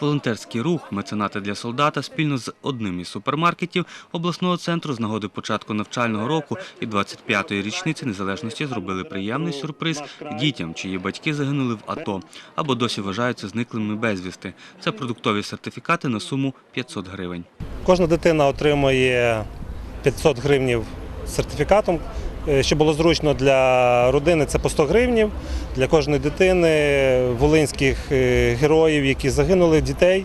Волонтерський рух меценати для солдата спільно з одним із супермаркетів обласного центру з нагоди початку навчального року і 25-ї річниці незалежності зробили приємний сюрприз дітям, чиї батьки загинули в АТО або досі вважаються зниклими безвісти. Це продуктові сертифікати на суму 500 гривень. Кожна дитина отримує 500 гривнів сертифікатом. Е, Щоб було зручно для родини, це по 100 гривнів. Для кожної дитини волинських е, героїв, які загинули, дітей.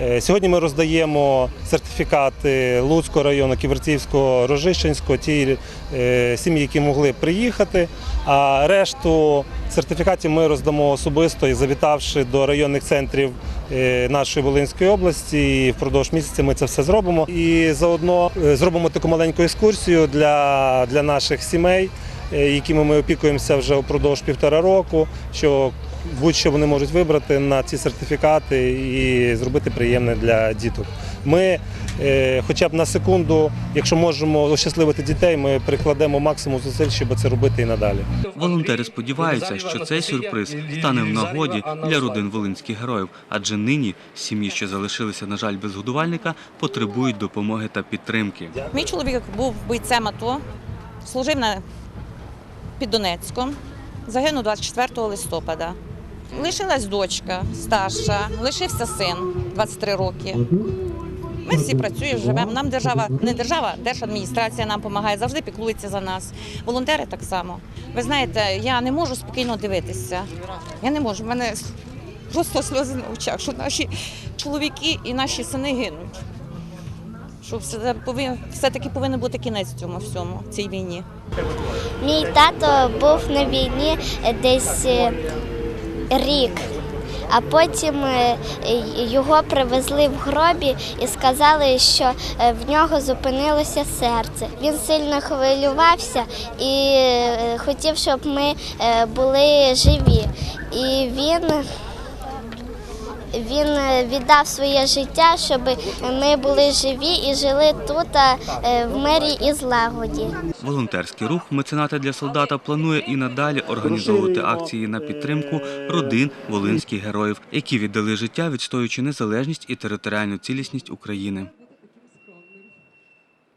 Е, Сьогодні ми роздаємо сертифікати Луцького району, Ківерцівського, Рожищенського, ті сім'ї, які могли приїхати. А решту сертифікатів ми роздамо особисто і завітавши до районних центрів нашої Волинської області. І впродовж місяця ми це все зробимо. І заодно е, зробимо таку маленьку екскурсію для, для наших сімей, е, якими ми опікуємося вже впродовж півтора року. Що будь-що вони можуть вибрати на ці сертифікати і зробити приємне для діток. Ми, е, хоча б на секунду, якщо можемо ощасливити дітей, ми прикладемо максимум зусиль, щоб це робити і надалі. Волонтери сподіваються, що цей сюрприз стане в нагоді для родин волинських героїв, адже нині сім'ї, що залишилися, на жаль, без годувальника, потребують допомоги та підтримки. Мій чоловік був бойцем АТО, служив на, під Донецьком, загинув 24 листопада. Лишилась дочка старша, лишився син 23 роки. Ми всі працюємо, живемо. Нам держава, не держава, держадміністрація нам допомагає, завжди піклується за нас. Волонтери так само. Ви знаєте, я не можу спокійно дивитися. Я не можу. В мене просто сльози на очах, що наші чоловіки і наші сини гинуть. Що все повинен, все-таки повинен бути кінець цьому всьому, цій війні. Мій тато був на війні десь е, рік, а потім е, його привезли в гробі і сказали, що е, в нього зупинилося серце. Він сильно хвилювався і е, хотів, щоб ми були живі. І він. Він е, віддав своє життя, щоб ми були живі і жили тут е, в мирі і злагоді. Волонтерський рух меценати для солдата планує і надалі організовувати акції на підтримку родин волинських героїв, які віддали життя, відстоюючи незалежність і територіальну цілісність України.